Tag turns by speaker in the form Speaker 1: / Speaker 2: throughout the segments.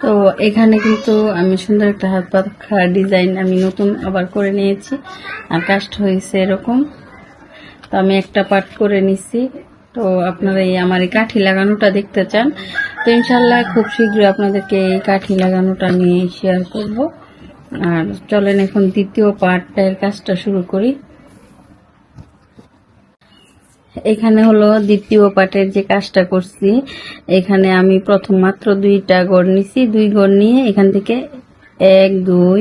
Speaker 1: তো এখানে কিন্তু আমি সুন্দর একটা হাত পাখা ডিজাইন আমি নতুন আবার করে নিয়েছি। আর কাস্ট হয়েছে এরকম। তো আমি একটা পার্ট করে নিছি। তো আপনারা এই আমার এই কাঠি লাগানোটা দেখতে চান। তো ইনশাল্লাহ খুব শীঘ্রই আপনাদেরকে এই কাঠি লাগানোটা নিয়ে শেয়ার করব। আর চলেন এখন দ্বিতীয় পার্টের কাজটা শুরু করি। এখানে হলো দ্বিতীয় পার্টের যে কাজটা করছি, এখানে আমি প্রথম মাত্র দুইটা গড় নিছি। দুই গড় নিয়ে এখান থেকে এক, দুই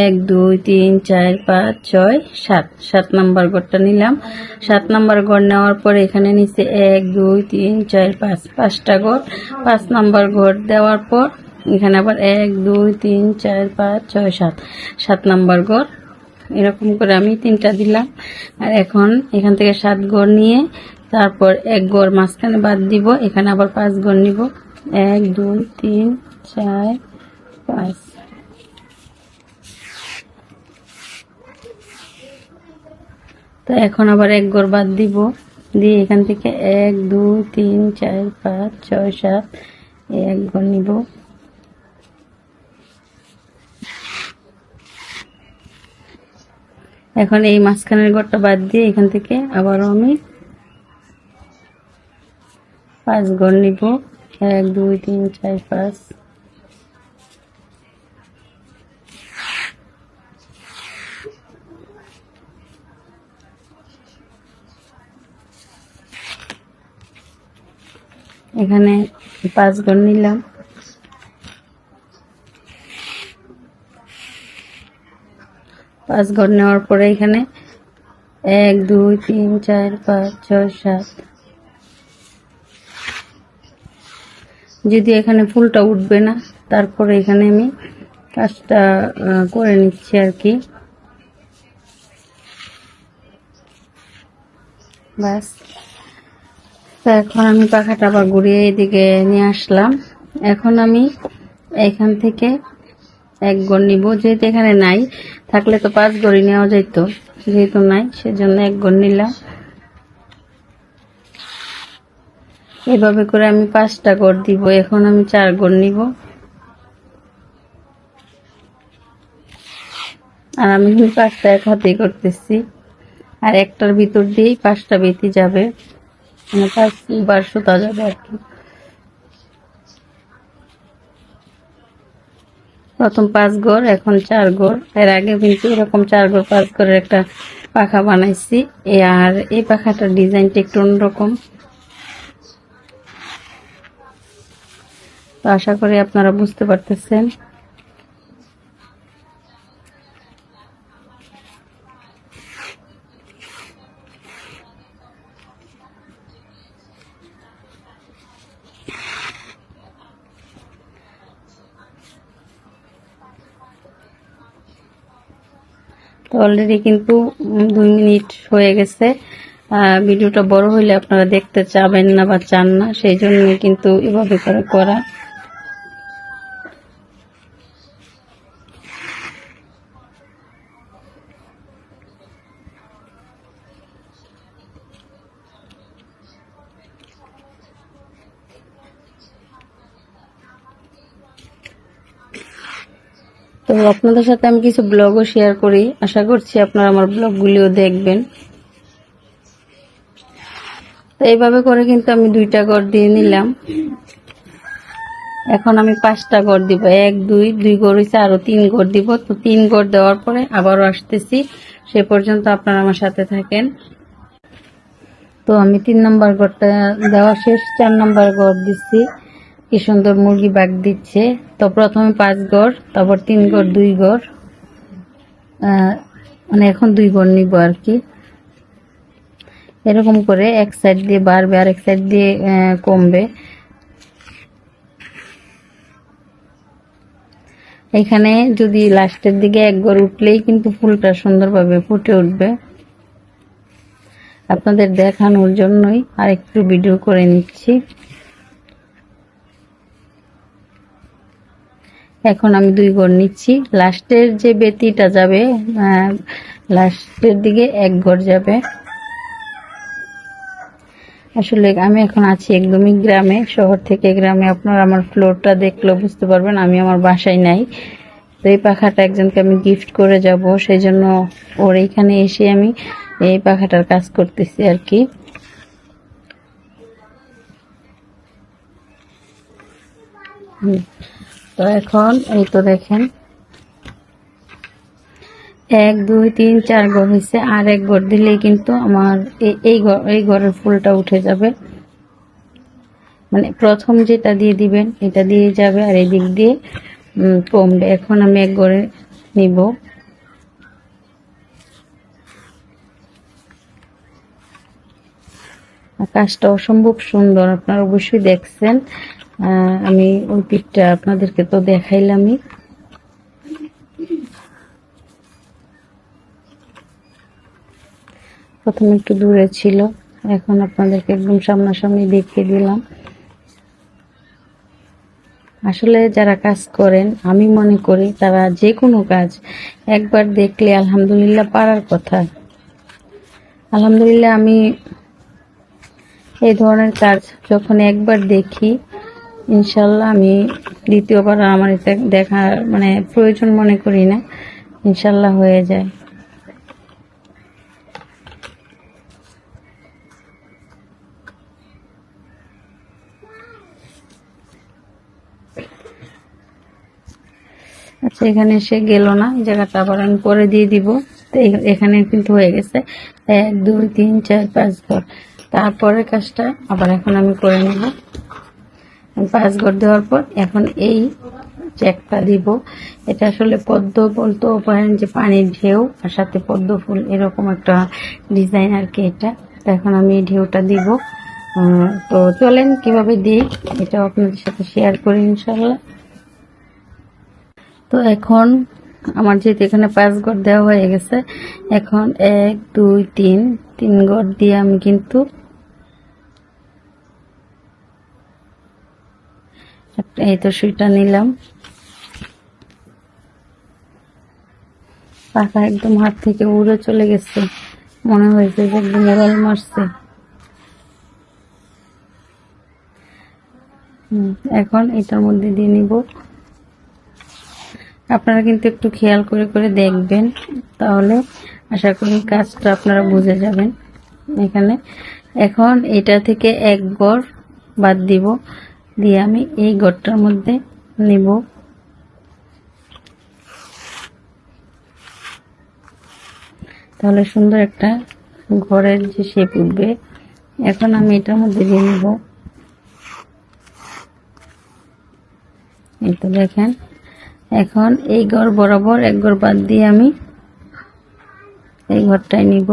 Speaker 1: এক, দুই, তিন, চার, পাঁচ, ছয়, সাত। সাত নাম্বার গড়টা নিলাম। সাত নাম্বার গড় নেওয়ার পরে এখানে নিচে এক, দুই, তিন, চার, পাঁচ। পাঁচটা গড়। পাঁচ নাম্বার গড় দেওয়ার পর এখানে আবার এক, দুই, তিন, চার, পাঁচ, ছয়, সাত। সাত নাম্বার গড়। এরকম করে আমি তিনটা দিলাম। আর এখন এখান থেকে সাত গড় নিয়ে তারপর এক গড় মাঝখানে বাদ দিব। এখানে আবার পাঁচ গড় নিব। এক, দুই, তিন, চার, পাঁচ। তো এখন আবার এক গড় বাদ দিব। দিয়ে এখান থেকে এক, দুই, তিন, চার, পাঁচ, ছয়, সাত, এক গড় নিব। এখন এই মাঝখানের ঘরটা বাদ দিয়ে এখান থেকে আবারও আমি পাঁচ ঘর নিব। এক, দুই, তিন, চার, পাঁচ। এখানে পাঁচ ঘর নিলাম। পাঁচ ঘর নেওয়ার পরে এখানে এক, দুই, তিন, চার, পাঁচ, ছয়, সাত। যদি এখানে ফুলটা উঠবে না, তারপরে এখানে আমি কাজটা করে নিচ্ছি আর কি। বাস তো এখন আমি পাখাটা আবার ঘুরিয়ে এদিকে নিয়ে আসলাম। এখন আমি এখান থেকে এক গড় নিব, যেহেতু এখানে নাই, থাকলে তো পাঁচ গড়ি নেওয়া যেত যেহেতু নাই, সেজন্য এক গড় নিলাম। এভাবে করে আমি পাঁচটা গড় দিব, এখন আমি চার গড় নিব। আর আমি পাঁচটা এক হাতেই করতেছি। আর একটার ভিতর দিয়েই পাঁচটা বেতি যাবে। মানে পাঁচবার সুতা যাবে আর কি। প্রথম পাঁচ ঘর, এখন চার ঘর। এর আগে কিন্তু এরকম চার ঘর, পাঁচ ঘরের একটা পাখা বানাইছি। আর এই পাখাটার ডিজাইনটা একটু অন্যরকম। তো আশা করি আপনারা বুঝতে পারতেছেন। অলরেডি কিন্তু দুই মিনিট হয়ে গেছে। ভিডিওটা বড় হইলে আপনারা দেখতে চাবেন না বা চান না, সেই জন্য কিন্তু এভাবে করে করা। তো আপনাদের সাথে আমি কিছু ব্লগও শেয়ার করি। আশা করছি আপনারা আমার ব্লগগুলিও দেখবেন। তো এইভাবে করে কিন্তু আমি দুইটা ঘর দিয়ে নিলাম। এখন আমি পাঁচটা ঘর দিব। এক, দুই দুই ঘর হয়েছে আরও তিন ঘর দিব। তো তিন ঘর দেওয়ার পরে আবারও আসতেছি। সে পর্যন্ত আপনারা আমার সাথে থাকেন। তো আমি তিন নম্বর ঘরটা দেওয়া শেষ। চার নম্বর ঘর দিচ্ছি কি সুন্দর মুরগি বাগ দিচ্ছে। তো প্রথমে পাঁচ ঘর তারপর তিন ঘর দুই আহ, মানে এখন দুই ঘর নিব আর কি। এরকম করে এক সাইড দিয়ে বাড়বে আর এক সাইড দিয়ে কমবে। এখানে যদি লাস্টের দিকে এক ঘর উঠলেই কিন্তু ফুলটা সুন্দরভাবে ফুটে উঠবে। আপনাদের দেখানোর জন্যই আর একটু ভিডিও করে নিচ্ছি। এখন আমি দুই ঘর নিচ্ছি। লাস্টের যে বেতিটা যাবে লাস্টের দিকে এক ঘর যাবে। আসলে আমি এখন আছি একদমই গ্রামে, শহর থেকে গ্রামে। আপনার আমার ফ্লোরটা দেখলে বুঝতে পারবেন, আমি আমার বাসায় নাই। তো এই পাখাটা একজনকে আমি গিফট করে যাব সেই জন্য ওর এইখানে এসে আমি এই পাখাটার কাজ করতেছি আর কি। হুম। তো এখন এই তো দেখেন। এক, দুই, তিন, চার ঘর হয়েছে আর এক ঘর দিলেই কিন্তু আমার এই এই ঘরের ফুলটা উঠে যাবে। মানে প্রথম যেটা দিয়ে দিবেন, এটা দিয়ে যাবে। আর এই দিক দিয়ে কমবে এখন আমি এক ঘরে নিব। আকাশটা অসম্ভব সুন্দর, আপনারা অবশ্যই দেখছেন। আমি ওই পিকটা আপনাদেরকে তো দেখাইলামই। প্রথমে একটু দূরে ছিল, এখন আপনাদেরকে একদম সামনাসামনি দেখিয়ে দিলাম। আসলে যারা কাজ করেন, আমি মনে করি তারা যে কোনো কাজ একবার দেখলে আলহামদুলিল্লাহ পারার কথা। আলহামদুলিল্লাহ আমি এই ধরনের কাজ যখন একবার দেখি ইনশাল্লাহ আমি দ্বিতীয়বার আমার দেখার মানে প্রয়োজন মনে করি না। ইনশাল্লাহ হয়ে যায়। আচ্ছা এখানে সে গেল না জায়গাটা আবার আমি পরে দিয়ে দিব। তো এখানে কিন্তু হয়ে গেছে। এক, দুই, তিন, চার, পাঁচ ঘর তারপরের কাজটা আবার এখন আমি করে নেব। পাঁচ ঘর দেওয়ার পর এখন এই চেকটা দিব। এটা আসলে পদ্ম বলতেও পারেন যে পানির ঢেউ, আর সাথে পদ্ম ফুল এরকম একটা ডিজাইন আর কি এটা। তো এখন আমি ঢেউটা দিব। তো চলেন কীভাবে দিই এটা আপনাদের সাথে শেয়ার করি ইনশাল্লাহ তো এখন আমার যেহেতু এখানে পাঁচ ঘর দেওয়া হয়ে গেছে, এখন এক, দুই, তিন তিন ঘর দিয়ে আমি কিন্তু এই তো সুইটা নিলাম। পাখা একদম হাত থেকে উড়ে চলে গেছে। মনে হয়েছে যে একদম মারছে। এখন এটার মধ্যে দিয়ে নিব। আপনারা কিন্তু একটু খেয়াল করে করে দেখবেন। তাহলে আশা করি কাজটা আপনারা বুঝে যাবেন। এখানে, এখন এটা থেকে এক গড় বাদ দিব। দিয়ে আমি এই গড়টার মধ্যে নিব। তাহলে সুন্দর একটা ঘরের যে শেপ উঠবে। এখন আমি এটার মধ্যে দিয়ে নিব। এই তো দেখেন, এখন এই ঘর বরাবর এক ঘর বাদ দিয়ে আমি এই ঘরটাই নিব।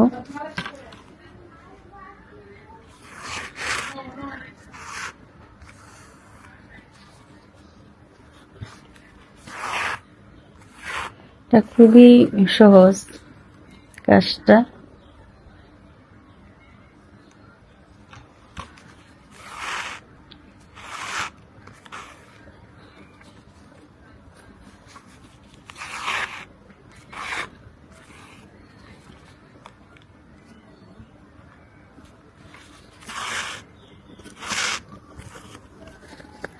Speaker 1: এটা খুবই সহজ কাজটা।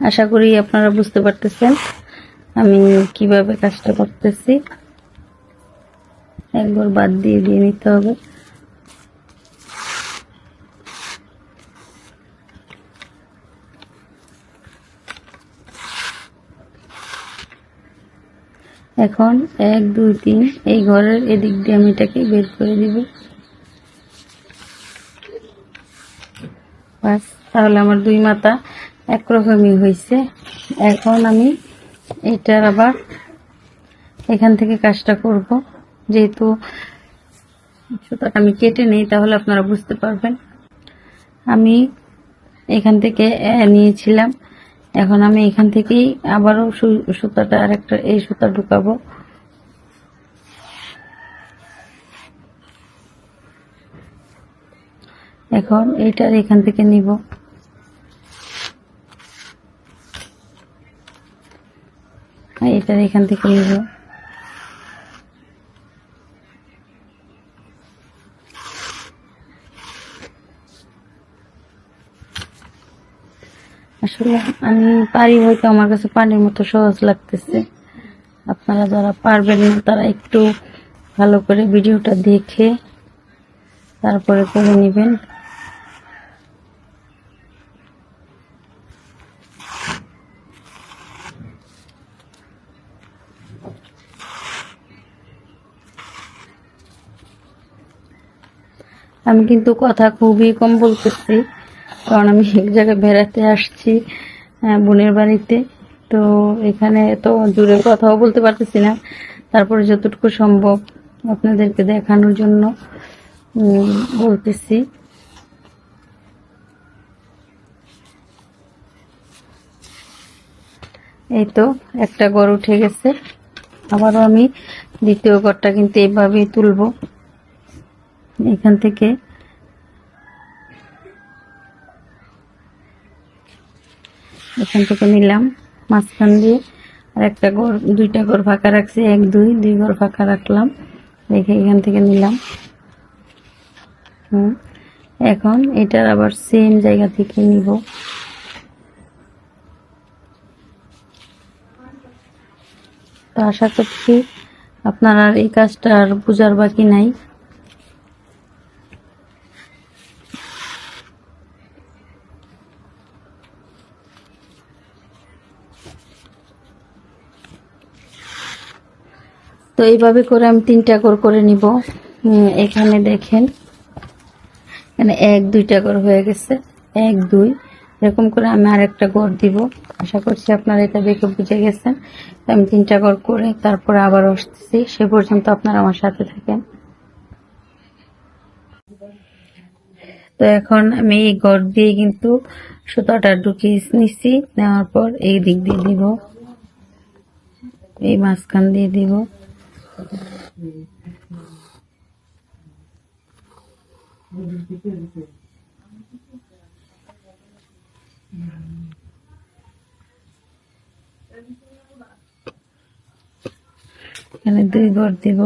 Speaker 1: আশা করি আপনারা বুঝতে পারতেছেন আমি কীভাবে কাজটা করতেছি। একবার বাদ দিয়ে দিয়ে নিতে হবে। এখন এক, দুই, তিন, এই ঘরের এদিক দিয়ে আমি এটাকে বের করে দিব। তাহলে আমার দুই মাথা একরকমই হয়েছে। এখন আমি এটার আবার এখান থেকে কাজটা করব। যেহেতু সুতাটা আমি কেটে নেই, তাহলে আপনারা বুঝতে পারবেন। আমি এখান থেকে নিয়েছিলাম। এখন আমি এখান থেকেই আবারও সুতাটা আর একটা এই সুতা ঢুকাবো। এখন এইটার এখান থেকে নিব। এটার এখান থেকে নিব। আসলে আমি পারি হয়তো আমার কাছে পানির মতো সহজ লাগতেছে। আপনারা যারা পারবেন না, তারা একটু ভালো করে ভিডিওটা দেখে তারপরে করে নেবেন। আমি কিন্তু কথা খুবই কম বলতেছি। কারণ আমি এক জায়গায় বেড়াতে আসছি বোনের বাড়িতে। তো এখানে তো জোরে কথাও বলতে পারতেছি না। তারপরে যতটুকু সম্ভব আপনাদেরকে দেখানোর জন্য বলতেছি। এই তো, একটা গড় উঠে গেছে। আবারও আমি দ্বিতীয় গড়টা কিন্তু এইভাবেই তুলবো। এখান থেকে এখান থেকে নিলাম মাঝখান দিয়ে। আর একটা ঘর দুইটা ঘর ফাঁকা রাখছি, এক, দুই দুই ঘর ফাঁকা রাখলাম। রেখে এখান থেকে নিলাম। হুম। এখন এটার আবার সেম জায়গা থেকে নিব। তো আশা করছি আপনার আর এই কাজটা আর বোঝার বাকি নাই। তো এইভাবে করে আমি তিনটা করে করে নিব। এখানে দেখেন, এখানে এক, দুইটা গড় হয়ে গেছে। এক, দুই, এরকম করে আমি আরেকটা গড় দিব। আশা করছি আপনারা এটা দেখে বুঝে গেছেন। আমি তিনটা গড় করে তারপরে আবার আসতেছি। সে পর্যন্ত আপনারা আমার সাথে থাকেন। তো এখন আমি এই গড় দিয়ে কিন্তু সুতাটা ঢুকিয়ে নিচ্ছি নেওয়ার পর এই দিক দিয়ে দিব। এই মাঝখান দিয়ে দিব। এখানে দুই ঘর দিব।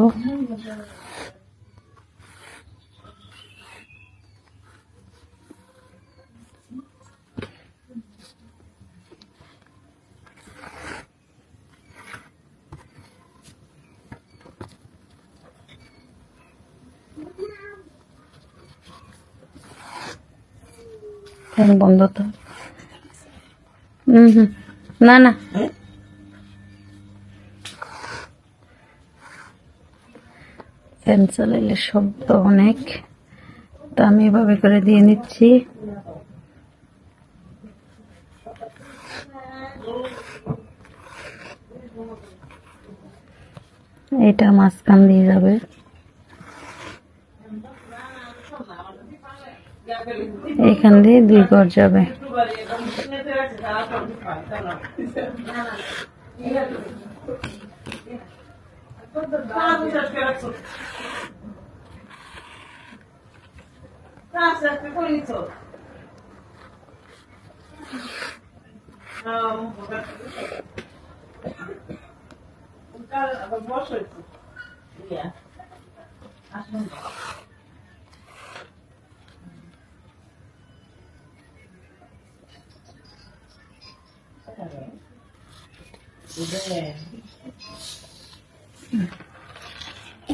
Speaker 1: ফ্যান বন্ধ তো। হুম হুম। না না। ফ্যান চালাইলে শব্দ অনেক। তো আমি এভাবে করে দিয়ে নিচ্ছি। এটা মাঝখান দিয়ে যাবে। এখান দিয়ে দুই ঘর যাবে।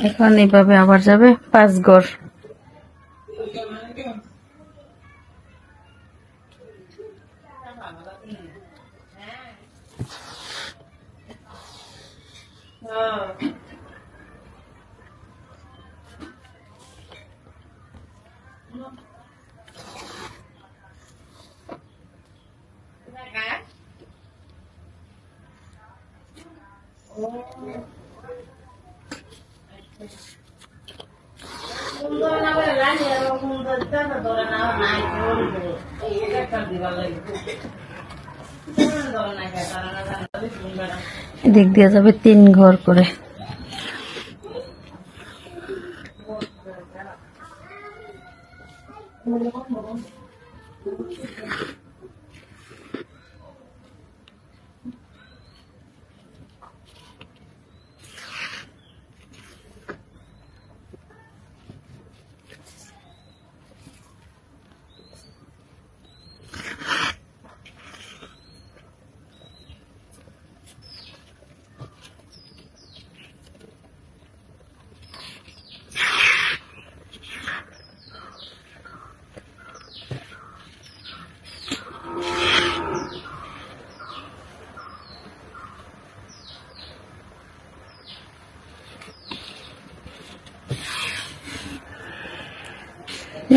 Speaker 1: এখন এভাবে আবার যাবে পাঁচ ঘর। এদিক দিয়ে যাবে তিন ঘর করে।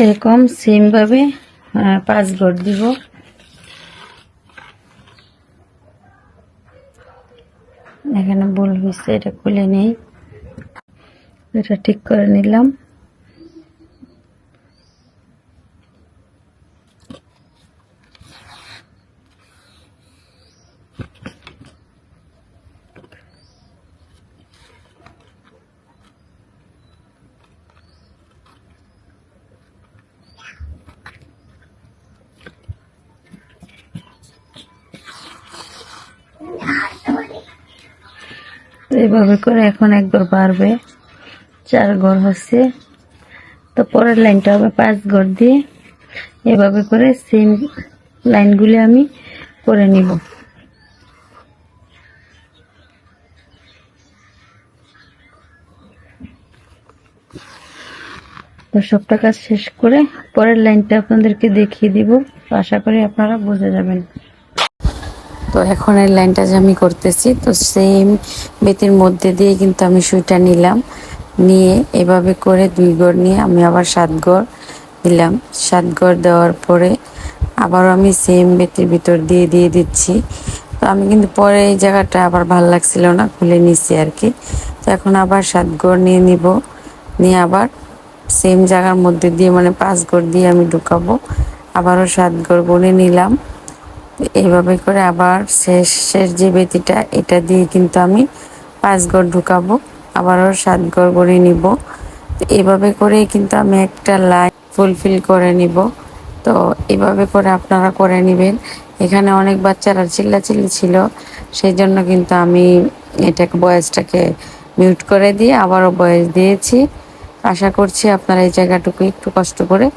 Speaker 1: এরকম সেমভাবে পাঁচ ঘর দিব। এখানে ভুল হয়েছে, এটা খুলে নেই। এটা ঠিক করে নিলাম। তো এইভাবে করে এখন একবার বাড়বে। চার ঘর হচ্ছে। তো পরের লাইনটা হবে পাঁচ ঘর দিয়ে। এভাবে করে সেম লাইনগুলি আমি করে নিব। তো সবটা কাজ শেষ করে পরের লাইনটা আপনাদেরকে দেখিয়ে দিব। আশা করি আপনারা বুঝে যাবেন। তো এখন এই লাইনটা যে আমি করতেছি, তো সেম বেতের মধ্যে দিয়ে কিন্তু আমি সুইটা নিলাম। নিয়ে এভাবে করে দুই গড় নিয়ে আমি আবার সাত গড় দিলাম। সাত গড় দেওয়ার পরে আবারও আমি সেম বেতের ভিতর দিয়ে দিয়ে দিচ্ছি। তো আমি কিন্তু পরে এই জায়গাটা আবার ভালো লাগছিল না, খুলে নিছি আর কি। তো এখন আবার সাত গড় নিয়ে নিব। নিয়ে আবার সেম জায়গার মধ্যে দিয়ে মানে পাঁচ গড় দিয়ে আমি ঢুকাবো। আবারও সাত গড় বনে নিলাম। এইভাবে করে আবার শেষ শেষ যে বেতিটা, এটা দিয়ে কিন্তু আমি পাঁচ গড় ঢুকাবো, আবারও সাত গড় করে নিব। তো এইভাবে করেই কিন্তু আমি একটা লাইন ফুলফিল করে নিব। তো এভাবে করে আপনারা করে নেবেন। এখানে অনেক বাচ্চারা চিল্লাচিল্লি ছিল সেই জন্য কিন্তু আমি এটাকে বয়সটাকে মিউট করে দিয়ে আবারও বয়স দিয়েছি। আশা করছি আপনারা এই জায়গাটুকু একটু কষ্ট করে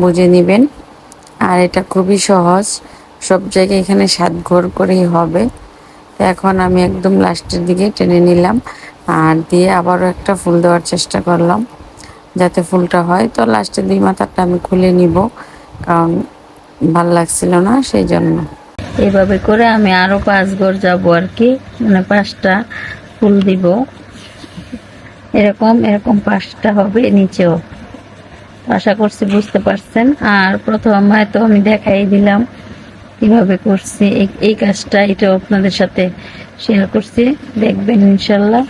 Speaker 1: বুঝে নেবেন। আর এটা খুবই সহজ। সব জায়গায় এখানে সাত ঘর করেই হবে। এখন আমি একদম লাস্টের দিকে টেনে নিলাম আর দিয়ে আবারও একটা ফুল দেওয়ার চেষ্টা করলাম যাতে ফুলটা হয়। তো লাস্টের দুই মাথাটা আমি খুলে নিব কারণ ভালো লাগছিল না সেই জন্য এভাবে করে আমি আরও পাঁচ ঘর যাব আর কি মানে পাঁচটা ফুল দিব। এরকম এরকম পাঁচটা হবে নিচেও। আশা করছি বুঝতে পারছেন। আর প্রথম হয়তো আমি দেখাই দিলাম। কীভাবে করছি, এই- কাজটা এটাও আপনাদের সাথে শেয়ার করছি। দেখবেন ইনশাল্লাহ।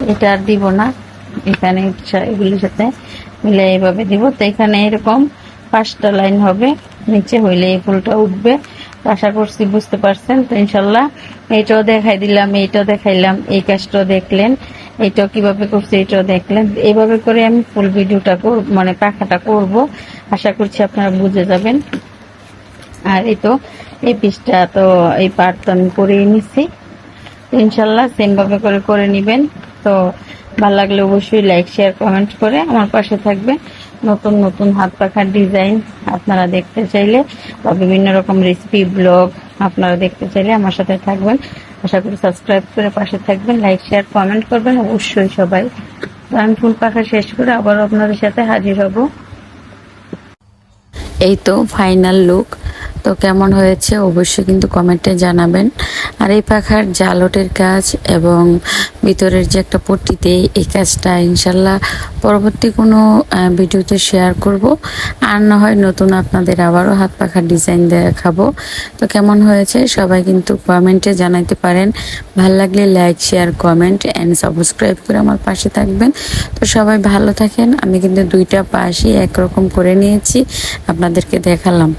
Speaker 1: এটা আর দিব না। এখানে এগুলির সাথে মিলে এইভাবে দিব। তো এখানে এরকম পাঁচটা লাইন হবে। নিচে হইলে এই ফুলটা উঠবে। আশা করছি বুঝতে পারছেন, তো ইনশাল্লাহ এইটাও দেখাই দিলাম এইটাও দেখাইলাম, এই কাজটাও দেখলেন এইটাও কীভাবে করছি, এটাও দেখলেন। এইভাবে করে আমি ফুল ভিডিওটা মানে পাখাটা করব। আশা করছি আপনারা বুঝে যাবেন। আর এই তো, এই পিসটা তো, এই পার্ট তো আমি করেই নিচ্ছি ইনশাল্লাহ সেম ভাবে করে করে নেবেন। তো ভালো লাগলে অবশ্যই লাইক শেয়ার কমেন্ট করে আমার পাশে থাকবে। নতুন নতুন হাত পাখার ডিজাইন আপনারা দেখতে চাইলে বা বিভিন্ন রকম রেসিপি ব্লগ আপনারা দেখতে চাইলে আমার সাথে থাকবেন। আশা করি সাবস্ক্রাইব করে পাশে থাকবেন লাইক শেয়ার কমেন্ট করবেন অবশ্যই সবাই। আমি ফুল পাখা শেষ করে আবার আপনাদের সাথে হাজির হব। এই তো ফাইনাল লুক তো কেমন হয়েছে অবশ্যই কিন্তু কমেন্টে জানাবেন। আর এই পাখার জালটের কাজ এবং ভিতরের যে একটা পট্টিতে এই কাজটা ইনশাল্লাহ পরবর্তী কোনো ভিডিওতে শেয়ার করব। আর না হয় নতুন আপনাদের আবারও হাত পাখার ডিজাইন দেখাবো। তো কেমন হয়েছে সবাই কিন্তু কমেন্টে জানাইতে পারেন। ভালো লাগলে like share comment and subscribe করে আমার পাশে থাকবেন। তো সবাই ভালো থাকেন। আমি কিন্তু দুইটা পাশই একরকম করে নিয়েছি। আপনাদেরকে দেখালাম।